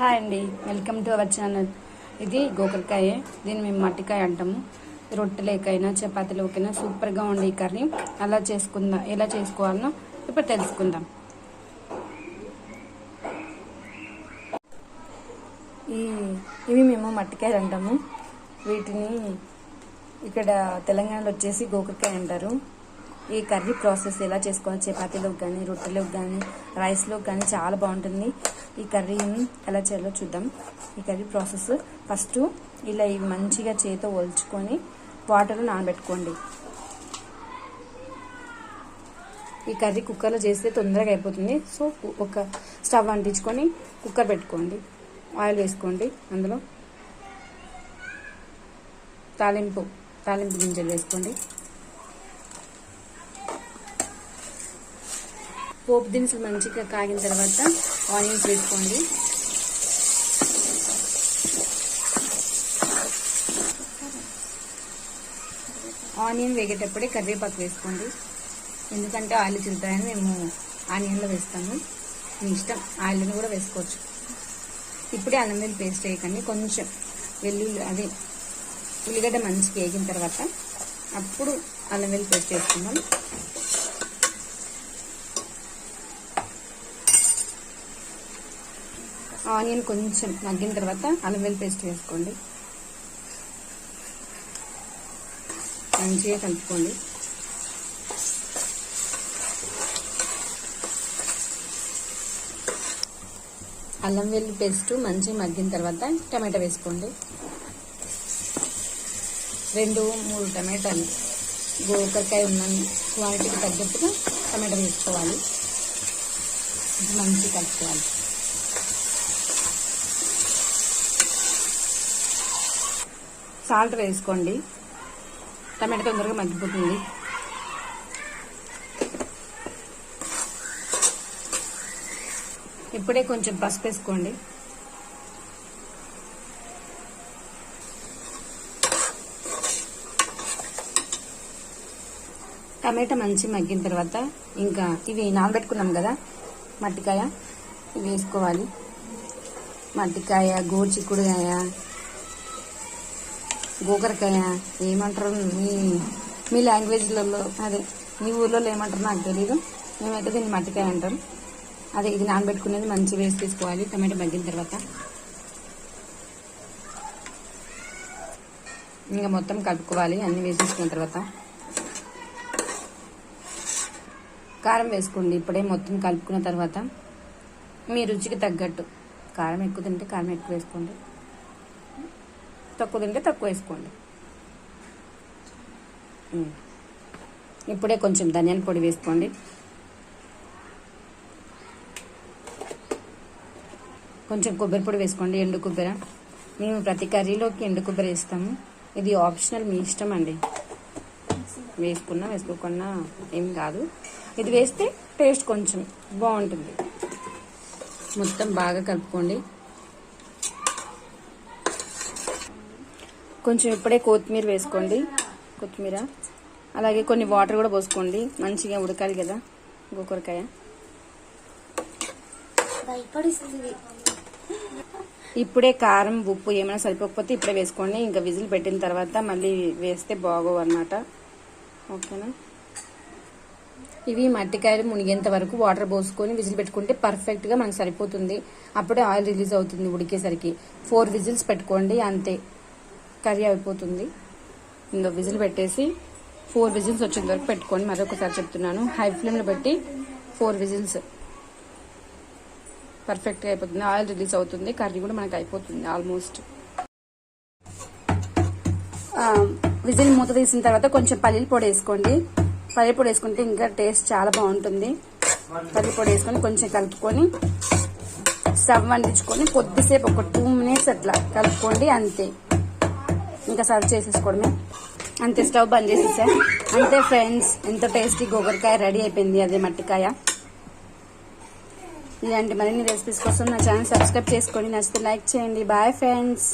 Hi అండి. Welcome to our channel. ఇది గోకరకాయ. దీన్ని మేము మట్టికాయ అంటాము. రొట్టెలేకైనా చపాతీలోకైనా సూపర్గా ఉండే ఈ కర్రీ. అలా చేసుకుందాం ఎలా చేసుకోవాలనో ఇప్పుడు తెలుసుకుందాం. ఈ ఇవి మేము మట్టికాయలు అంటాము. వీటిని ఇక్కడ తెలంగాణలో వచ్చేసి గోకరకాయ అంటారు. ఈ కర్రీ ప్రాసెస్ ఎలా చేసుకోవాలి? చపాతీలోకి కానీ రొట్టెలోకి కానీ రైస్లోకి కానీ చాలా బాగుంటుంది. ఈ కర్రీని ఎలా చేయాలో చూద్దాం. ఈ కర్రీ ప్రాసెస్ ఫస్ట్ ఇలా ఇవి మంచిగా చేతితో ఒలుచుకొని వాటర్లో నానబెట్టుకోండి. ఈ కర్రీ కుక్కర్లో చేస్తే తొందరగా అయిపోతుంది. సో ఒక స్టవ్ అంటించుకొని కుక్కర్ పెట్టుకోండి. ఆయిల్ వేసుకోండి అందులో. తాలింపు తాలింపు గింజలు వేసుకోండి. పోపు దినుసులు మంచిగా కాగిన తర్వాత ఆనియన్స్ వేసుకోండి. ఆనియన్ వేగేటప్పుడే కరివేపాకు వేసుకోండి. ఎందుకంటే ఆయిల్ చిలుతాయని మేము ఆనియన్లో వేస్తాము. మీ ఇష్టం ఆయిల్ని కూడా వేసుకోవచ్చు. ఇప్పుడే అన్నం వెల్లి పేస్ట్ వేయకండి. కొంచెం వెల్లుల్లి అదే ఉల్లిగడ్డ మంచిగా వేగిన తర్వాత అప్పుడు అల్లం వెల్లి పేస్ట్ వేసుకుందాం. ఆనియన్ కొంచెం మగ్గిన తర్వాత అల్లం వెల్లి పేస్ట్ వేసుకోండి. మంచిగా కలుపుకోండి. అల్లం వెల్లి పేస్ట్ మంచిగా మగ్గిన తర్వాత టమాటా వేసుకోండి. రెండు మూడు టమాటాలు గోకరకాయ ఉన్న క్వాలిటీకి తగ్గట్టుగా టమాటా వేసుకోవాలి. మంచిగా కలుపుకోవాలి. సాల్ట్ వేసుకోండి. టమాటా తొందరగా మగ్గిపోతుంది. ఇప్పుడే కొంచెం పసుపు వేసుకోండి. టమాటా మంచి మగ్గిన తర్వాత ఇంకా ఇవి నానబెట్టుకున్నాం కదా మట్టికాయ ఇవి వేసుకోవాలి. మట్టికాయ గోరు చిక్కుడుకాయ గోకరకాయ ఏమంటారు? మీ మీ లాంగ్వేజ్లలో అదే మీ ఊర్లో ఏమంటారు నాకు తెలీదు. మేమైతే దీన్ని మట్టికాయ అంటాం. అదే ఇది నానబెట్టుకునేది మంచి వేసి తీసుకోవాలి. టమాటా మగ్గిన తర్వాత. ఇంకా మొత్తం కలుపుకోవాలి. అన్నీ వేసేసుకున్న తర్వాత. కారం వేసుకోండి. ఇప్పుడే మొత్తం కలుపుకున్న తర్వాత. మీ రుచికి తగ్గట్టు. కారం ఎక్కువ తింటే కారం ఎక్కువ వేసుకోండి. తక్కువ తింటే తక్కువ వేసుకోండి. ఇప్పుడే కొంచెం ధనియాల పొడి వేసుకోండి. కొంచెం కొబ్బరి పొడి వేసుకోండి ఎండు కొబ్బరి. మేము ప్రతి కర్రీలోకి ఎండు కొబ్బరి వేస్తాము. ఇది ఆప్షనల్ మీ ఇష్టం అండి. వేసుకున్నా వేసుకోకున్నా ఏం కాదు. ఇది వేస్తే టేస్ట్ కొంచెం బాగుంటుంది. మొత్తం బాగా కలుపుకోండి. కొంచెం ఇప్పుడే కొత్తిమీర వేసుకోండి. కొత్తిమీర. అలాగే కొన్ని వాటర్ కూడా పోసుకోండి. మంచిగా ఉడకాలి కదా గోకరకాయ. ఇప్పుడే కారం ఉప్పు ఏమైనా సరిపోకపోతే ఇప్పుడే వేసుకోండి. ఇంకా విజిల్ పెట్టిన తర్వాత మళ్ళీ వేస్తే బాగోవు అనమాట ఓకేనా? ఇవి మట్టికాయలు మునిగేంత వరకు వాటర్ పోసుకొని విజిల్ పెట్టుకుంటే పర్ఫెక్ట్గా మనకు సరిపోతుంది. అప్పుడే ఆయిల్ రిలీజ్ అవుతుంది ఉడికేసరికి. ఫోర్ విజిల్స్ పెట్టుకోండి అంతే. కర్రీ అయిపోతుంది. ఇందులో విజిల్ పెట్టేసి ఫోర్ విజిల్స్ వచ్చేంత వరకు పెట్టుకోండి మరొకసారి చెప్తున్నాను. హై ఫ్లేమ్లో పెట్టి ఫోర్ విజిల్స్. పర్ఫెక్ట్గా అయిపోతుంది. ఆయిల్ రిలీజ్ అవుతుంది. కర్రీ కూడా మనకు అయిపోతుంది ఆల్మోస్ట్. విజిల్ మూత తీసిన తర్వాత కొంచెం పల్లీల పొడి వేసుకోండి. పల్లీల పొడి వేసుకుంటే ఇంకా టేస్ట్ చాలా బాగుంటుంది. పల్లీల పొడి వేసుకొని కొంచెం కలుపుకొని స్టవ్ అంటించుకొని కొద్దిసేపు ఒక టూ మినిట్స్ అట్లా కలుపుకోండి అంతే. ఇంకా సర్వ్ చేసేసుకోవడమే. అంతే స్టవ్ బంద్ చేసేసా. అంతే ఫ్రెండ్స్ ఎంతో టేస్టీ గోగరికాయ రెడీ అయిపోయింది అదే మట్టికాయ. ఇలాంటి మరిన్ని రెసిపీస్ కోసం నా ఛానల్ సబ్స్క్రైబ్ చేసుకోండి. నచ్చితే లైక్ చేయండి. Bye friends.